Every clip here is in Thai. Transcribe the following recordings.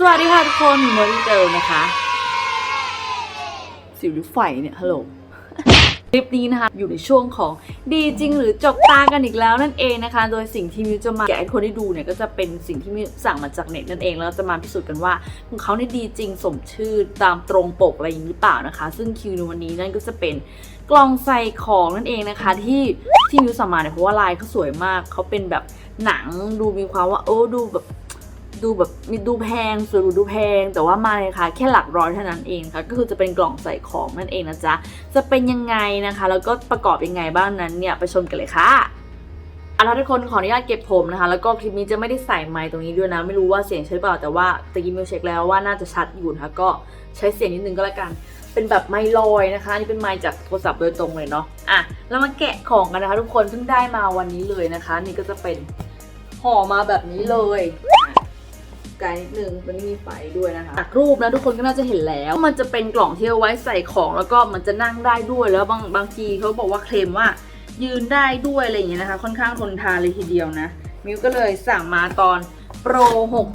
สวัสดีค่ะทุกคนเมื่อเจอนะคะ สิวหรือไฟเนี่ยฮัลโหลคลิปนี้นะคะ อยู่ในช่วงของดีจริงหรือจกตากันอีกแล้วนั่นเองนะคะ โดยสิ่งที่มิวจะมาแกะให้คนที่ดูเนี่ยก็จะเป็นสิ่งที่มิวสั่งมาจากเน็ตนั่นเอง แล้วจะมาพิสูจน์กันว่าของเขาเนี่ยดีจริงสมชื่อตามตรงปกอะไรอย่างนี้หรือเปล่านะคะ ซึ่งคิวในวันนี้นั่นก็จะเป็นกล่องใส่ของนั่นเองนะคะ ที่ที่มิวสั่งมาเนี่ยเพราะว่าลายเขาสวยมากเขาเป็นแบบหนังดูมีความว่าโอ้ดูแบบ ดูแบบมีดูแพงสวยหรูดูแพง แต่ว่ามาเลยค่ะแค่หลักร้อยเท่านั้นเองค่ะ ก็คือจะเป็นกล่องใส่ของนั่นเองนะจ๊ะ จะเป็นยังไงนะคะ แล้วก็ประกอบยังไงบ้างนั้นเนี่ย ไปชมกันเลยค่ะเอาละทุกคนขออนุญาตเก็บผมนะคะ แล้วก็คลิปนี้จะไม่ได้ใส่ไมค์ตรงนี้ด้วยนะ ไม่รู้ว่าเสียงใช่เปล่าแต่ว่าตะกี้มิวเช็คแล้วว่าน่าจะชัดอยู่นะคะก็ใช้เสียงนิดนึงก็แล้วกัน เป็นแบบไมค์ลอยนะคะนี่เป็นไมค์จากโทรศัพท์โดยตรงเลยเนาะอะเรามาแกะของกันนะคะ ทุกคนเพิ่งได้มาวันนี้เลยนะคะ นี่ก็จะเป็นห่อมาแบบนี้เลย ไกลนิดนึงมันมีไฟด้วยนะคะจากรูปนะทุกคนก็น่าจะเห็นแล้ว มันจะเป็นกล่องที่เอาไว้ใส่ของ แล้วก็มันจะนั่งได้ด้วยแล้วบางบางทีเขาบอกว่าเคลมว่า ยืนได้ด้วยอะไรอย่างเงี้ยนะคะ ค่อนข้างทนทานเลยทีเดียวนะมิวก็เลยสั่งมาตอนโปร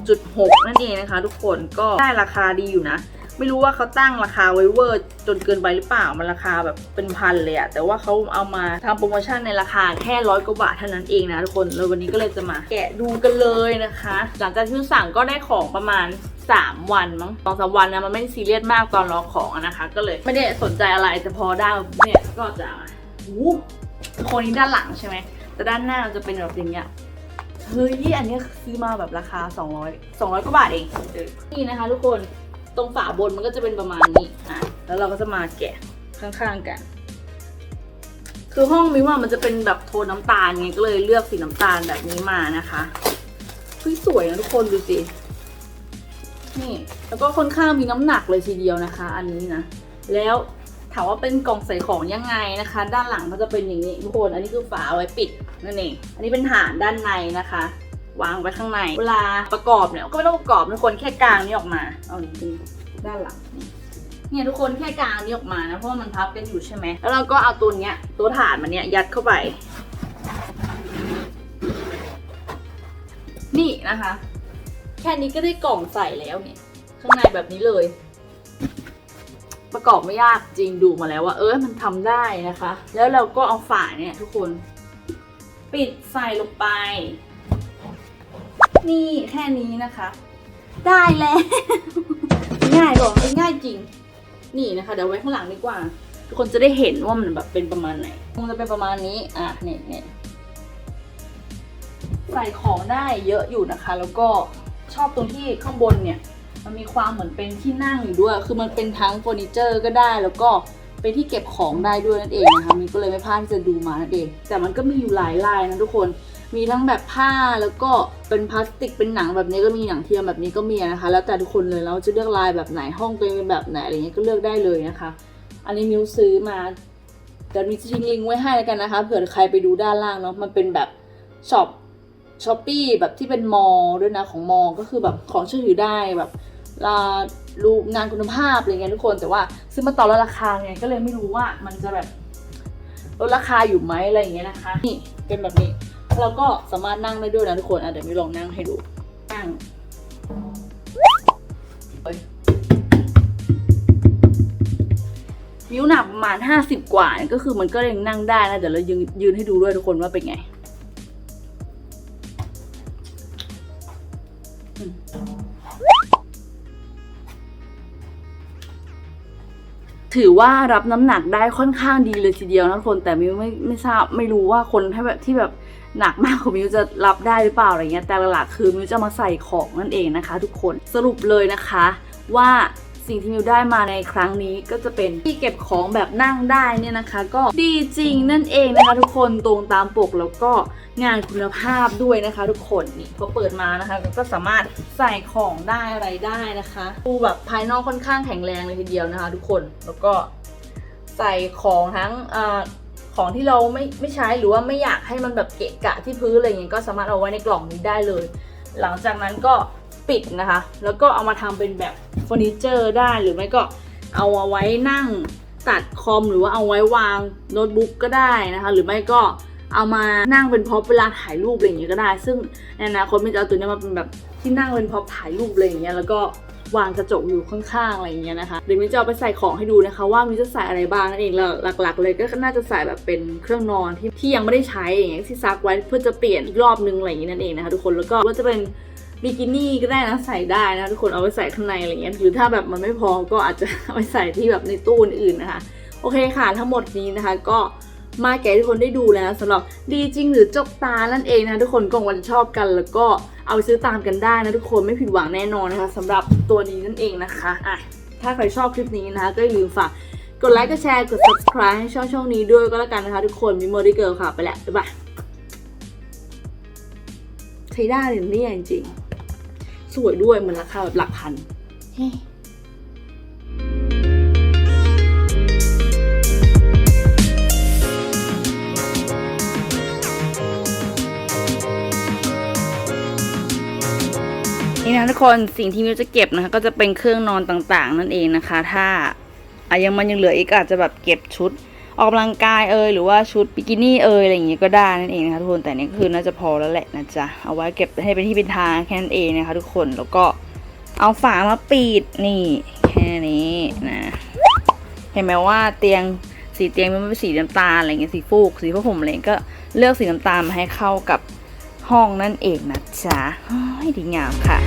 6.6 นั่นเองนะคะ ทุกคนก็ได้ราคาดีอยู่นะ ไม่รู้ว่าเขาตั้งราคาไว้เวอร์จนเกินไปหรือเปล่า มันราคาแบบเป็นพันเลยอะแต่ว่าเขาเอามาทำโปรโมชั่นในราคาแค่ร้อยกว่าบาทเท่านั้นเองนะทุกคนเลยวันนี้ก็เลยจะมาแกะดูกันเลยนะคะ หลังจากที่สั่งก็ได้ของประมาณ3วันมั้งสองสามวันนะมันไม่ซีเรียสมากตอนรอของนะคะ ก็เลยไม่ได้สนใจอะไรแต่พอได้เนี่ยก็จะอู้คนนี้ด้านหลังใช่ไหมแต่ด้านหน้าจะเป็นแบบอย่างเงี้ยเฮ้ยอันนี้ซื้อมาแบบราคา 200 200กว่าบาทเองนี่นะคะ ทุกคน ตรงฝาบนมันก็จะเป็นประมาณนี้อะแล้วเราก็จะมาแกะข้างๆกัน คือห้องมิว่ามันจะเป็นแบบโทนน้ำตาลไงก็เลยเลือกสีน้ำตาลแบบนี้มานะคะเฮ้ยสวยนะทุกคนดูสินี่แล้วก็ค่อนข้างมีน้ำหนักเลยทีเดียวนะคะ อันนี้นะแล้วถามว่าเป็นกล่องใส่ของยังไงนะคะ ด้านหลังก็จะเป็นอย่างนี้ทุกคน อันนี้คือฝาเอาไว้ปิดนั่นเอง อันนี้เป็นฐานด้านในนะคะ วางไว้ข้างใน เวลาประกอบเนี่ยก็ไม่ต้องประกอบทุกคนแค่กลางนี้ออกมา เอาจริงๆด้านหลังนี่เนี่ยทุกคนแค่กลางนี้ออกมานะเพราะมันพับกันอยู่ใช่ไหมแล้วเราก็เอาตัวเนี้ยตัวฐานมันเนี้ยยัดเข้าไป นี่นะคะ แค่นี้ก็ได้กล่องใส่แล้วเนี่ย ข้างในแบบนี้เลย ประกอบไม่ยากจริงดูมาแล้วว่า เออมันทำได้นะคะ แล้วเราก็เอาฝาเนี่ยทุกคน ปิดใส่ลงไป นี่แค่นี้นะคะ ได้แล้ว ง่ายบอกง่ายจริง นี่นะคะ เดี๋ยวไว้ข้างหลังดีกว่า ทุกคนจะได้เห็นว่ามันแบบเป็นประมาณไหนคงจะเป็นประมาณนี้ อะเนี่ยเนี่ยใส่ของได้เยอะอยู่นะคะ แล้วก็ชอบตรงที่ข้างบนเนี่ย มันมีความเหมือนเป็นที่นั่งอยู่ด้วย คือมันเป็นทั้งเฟอร์นิเจอร์ก็ได้ แล้วก็เป็นที่เก็บของได้ด้วยนั่นเองนะคะ มันก็เลยไม่พลาดที่จะดูมานั่นเอง แต่มันก็มีอยู่หลายลายนะทุกคน มีทั้งแบบผ้าแล้วก็เป็นพลาสติกเป็นหนังแบบนี้ก็มีหนังเทียมแบบนี้ก็มีนะคะ แล้วแต่ทุกคนเลยเราจะเลือกลายแบบไหนห้องตัวเองเป็นแบบไหนอะไรเงี้ยก็เลือกได้เลยนะคะ อันนี้มิวซื้อมาจะมีทิ้งลิงก์ไว้ให้แล้วกันนะคะเผื่อใครไปดูด้านล่างเนาะมันเป็นแบบช็อปช้อปปี้แบบที่เป็นมอลด้วยนะของมอลก็คือแบบของเชื่อถือได้แบบลารูปงานคุณภาพอะไรเงี้ยทุกคนแต่ว่าซื้อมาต่อแล้วราคาไงก็เลยไม่รู้ว่ามันจะแบบลดราคาอยู่ไหมอะไรอย่างเงี้ยนะคะ นี่เป็นแบบนี้ เราก็สามารถนั่งได้ด้วยนะทุกคนอะเดี๋ยวมิวลองนั่งให้ดู นั่งเอ้ยมิวหนักประมาณห้าสิบกว่าก็คือมันก็ยังนั่งได้นะ เดี๋ยวเรายืนยืนให้ดูด้วยทุกคนว่าเป็นไงถือว่ารับน้ำหนักได้ค่อนข้างดีเลยทีเดียวนะทุกคนแต่มิวไม่ไม่ทราบไม่รู้ว่าคนที่แบบที่แบบ หนักมากของมิวจะรับได้หรือเปล่าอะไรเงี้ยแต่หลักๆคือมิวจะมาใส่ของนั่นเองนะคะ ทุกคนสรุปเลยนะคะว่าสิ่งที่มิวได้มาในครั้งนี้ก็จะเป็นที่เก็บของแบบนั่งได้เนี่ยนะคะ ก็ดีจริงนั่นเองนะคะ ทุกคนตรงตามปกแล้วก็งานคุณภาพด้วยนะคะ ทุกคนนี่พอเปิดมานะคะ ก็สามารถใส่ของได้อะไรได้นะคะดูแบบภายนอกค่อนข้างแข็งแรงเลยทีเดียวนะคะ ทุกคนแล้วก็ใส่ของทั้งเออ ของที่เราไม่ไม่ใช้หรือว่าไม่อยากให้มันแบบเกะกะที่พื้นอะไรอย่างเงี้ยก็สามารถเอาไว้ในกล่องนี้ได้เลย หลังจากนั้นก็ปิดนะคะ แล้วก็เอามาทำเป็นแบบเฟอร์นิเจอร์ได้หรือไม่ก็เอาเอาไว้นั่งตัดคอมหรือว่าเอาไว้วางโน้ตบุ๊กก็ได้นะคะ หรือไม่ก็เอามานั่งเป็นพ็อพเวลาถ่ายรูปอะไรอย่างเงี้ยก็ได้ ซึ่งในอนาคตมันจะเอาตัวนี้มาเป็นแบบที่นั่งเป็นพ็อพถ่ายรูปอะไรอย่างเงี้ยแล้วก็ วางกระจกอยู่ข้างๆอะไรอย่างเงี้ยนะคะ เดี๋ยวมินจะเอาไปใส่ของให้ดูนะคะ ว่ามินจะใส่อะไรบ้างนั่นเองแล้วหลัก ๆ เลยก็น่าจะใส่แบบเป็นเครื่องนอนที่ที่ยังไม่ได้ใช้อย่างเงี้ยที่ซักไว้เพื่อจะเปลี่ยนรอบนึงอะไรอย่างเงี้ยนั่นเองนะคะทุกคนแล้วก็ว่าจะเป็นบิกินี่ก็ได้นะใส่ได้นะทุกคนเอาไปใส่ข้างในอะไรเงี้ยหรือถ้าแบบมันไม่พอก็อาจจะเอาไปใส่ที่แบบในตู้อื่นๆนะคะ โอเคค่ะทั้งหมดนี้นะคะก็มาแก่ทุกคนได้ดูแล้วสำหรับดีจริงหรือจกตานั่นเองนะทุกคนก็วันชอบกันแล้วก็ เอาไปซื้อตามกันได้นะทุกคนไม่ผิดหวังแน่นอนนะคะสำหรับตัวนี้นั่นเองนะคะอะถ้าใครชอบคลิปนี้นะคะก็อย่าลืมฝากกดไลค์กดแชร์กด subscribe ให้ช่องช่องนี้ด้วยก็แล้วกันนะคะทุกคนมีโมดิเกิลค่ะไปแล้วบ๊ายบายใช้ได้เลยเนี่ยจริงๆ สวยด้วยเหมือนราคาแบบหลักพัน นี่นะทุกคนสิ่งที่มิวจะเก็บนะคะก็จะเป็นเครื่องนอนต่างๆ นั่นเองนะคะ ถ้าอะยังมันยังเหลืออีกอาจจะแบบเก็บชุดออกกำลังกายเอยหรือว่าชุดบิกินี่เอยอะไรอย่างงี้ก็ได้นั่นเองนะคะทุกคนแต่นี่ก็คือน่าจะพอแล้วแหละนะจ๊ะเอาไว้เก็บให้เป็นที่เป็นทางแค่นั้นเองนะคะ ทุกคนแล้วก็เอาฝามาปิดนี่แค่นี้นะเห็นไหมว่าเตียงสีเตียงมันเป็นสีน้ำตาลอะไรเงี้ยสีฟูกสีผ้าห่มอะไรก็เลือกสีน้ำตาลมาให้เข้ากับ ห้องนั่นเองนะจ๊ะเฮ้ดีงามค่ะ